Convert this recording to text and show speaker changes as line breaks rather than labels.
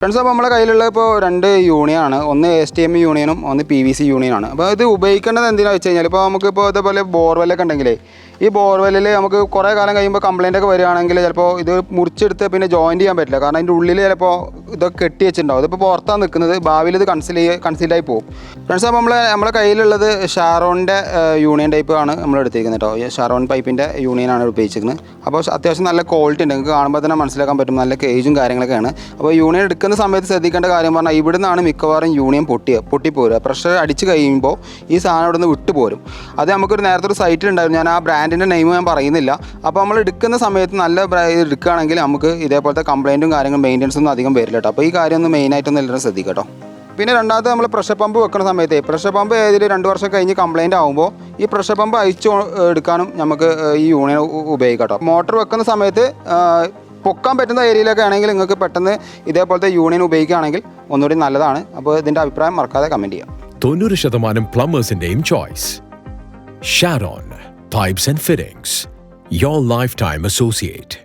Friends അപ്പോൾ നമ്മുടെ കയ്യിലുള്ള ഇപ്പോൾ രണ്ട് യൂണിയനാണ് ഒന്ന് എസ് ടി എം യൂണിയനും ഒന്ന് പി വി സി യൂണിയനാണ് അപ്പോൾ ഇത് ഉപയോഗിക്കേണ്ടത് എന്തിനാണെന്ന് വെച്ച് കഴിഞ്ഞാൽ ഇപ്പോൾ നമുക്ക് ഇപ്പോൾ ഇതേപോലെ ബോർവെല്ലൊക്കെ ഉണ്ടെങ്കിലേ ഈ ബോർവെല്ലിൽ നമുക്ക് കുറേ കാലം കഴിയുമ്പോൾ കംപ്ലൈന്റ് ഒക്കെ വരികയാണെങ്കിൽ ചിലപ്പോൾ ഇത് മുറിച്ചെടുത്ത് പിന്നെ ജോയിന്റ് ചെയ്യാൻ പറ്റില്ല. കാരണം അതിന്റെ ഉള്ളിൽ ചിലപ്പോൾ ഇതൊക്കെ കെട്ടി വെച്ചിട്ടുണ്ടാവും. ഇതിപ്പോൾ പുറത്താണ് നിൽക്കുന്നത്. ഭാവിയിൽ ഇത് കൺസിൽ ആയി പോകും. ഫ്രണ്ട്സ് അപ്പോൾ നമ്മൾ നമ്മുടെ കയ്യിലുള്ളത് ഷാറോണിന്റെ യൂണിയൻ ടൈപ്പ് ആണ് നമ്മൾ എടുത്തിരിക്കുന്നത് കേട്ടോ ഷാറോൺ പൈപ്പിന്റെ യൂണിയനാണ് ഉപയോഗിച്ചിരിക്കുന്നത്. അപ്പോൾ അത്യാവശ്യം നല്ല ക്വാളിറ്റി ഉണ്ട്. നിങ്ങൾക്ക് കാണുമ്പോൾ തന്നെ മനസ്സിലാക്കാൻ പറ്റും. നല്ല കേജും കാര്യങ്ങളൊക്കെയാണ്. അപ്പോൾ യൂണിയൻ എടുക്കുന്ന സമയത്ത് ശ്രദ്ധിക്കേണ്ട കാര്യം പറഞ്ഞാൽ ഇവിടെ നിന്നാണ് മിക്കവാറും യൂണിയൻ പൊട്ടിയ പൊട്ടിപ്പോരുക. പ്രഷർ അടിച്ച് കഴിയുമ്പോൾ ഈ സാധനം ഇവിടെ നിന്ന് വിട്ടു പോരും അത് നമുക്കൊരു നേരത്തെ ഒരു സൈറ്റിൽ ഉണ്ടായിരുന്നു ഞാൻ ആ ബ്രാൻഡിന്റെ നെയിം ഞാൻ പറയുന്നില്ല. അപ്പോൾ നമ്മൾ എടുക്കുന്ന സമയത്ത് നല്ല എടുക്കുകയാണെങ്കിൽ നമുക്ക് ഇതേപോലത്തെ കംപ്ലയിന്റും കാര്യങ്ങളും മെയിന്റനൻസ് ഒന്നും അധികം വരില്ല കേട്ടോ. അപ്പോൾ ഈ കാര്യം ഒന്ന് മെയിനായിട്ടൊന്ന് എല്ലാവരും ശ്രദ്ധിക്കട്ടോ. കേട്ടോ പിന്നെ രണ്ടാമത് നമ്മൾ പ്രഷർ പമ്പ് വെക്കുന്ന സമയത്ത് പ്രഷർ പമ്പ് ഏതെങ്കിലും രണ്ട് വർഷം കഴിഞ്ഞ് കംപ്ലൈന്റ് ആകുമ്പോൾ ഈ പ്രഷർ പമ്പ് അയച്ചു എടുക്കാനും നമുക്ക് ഈ യൂണിയൻ ഉപയോഗിക്കാം മോട്ടർ വെക്കുന്ന സമയത്ത് പൊക്കാൻ പറ്റുന്ന ഏരിയയിലൊക്കെ ആണെങ്കിൽ നിങ്ങൾക്ക് പെട്ടെന്ന് ഇതേപോലത്തെ യൂണിയൻ ഉപയോഗിക്കുകയാണെങ്കിൽ ഒന്നുകൂടി നല്ലതാണ്. അപ്പോൾ ഇതിന്റെ അഭിപ്രായം മറക്കാതെ കമന്റ് ചെയ്യാം.
തൊണ്ണൂറ് ശതമാനം പ്ലംബേഴ്സിന്റെയും choice Sharon pipes and fittings your lifetime associate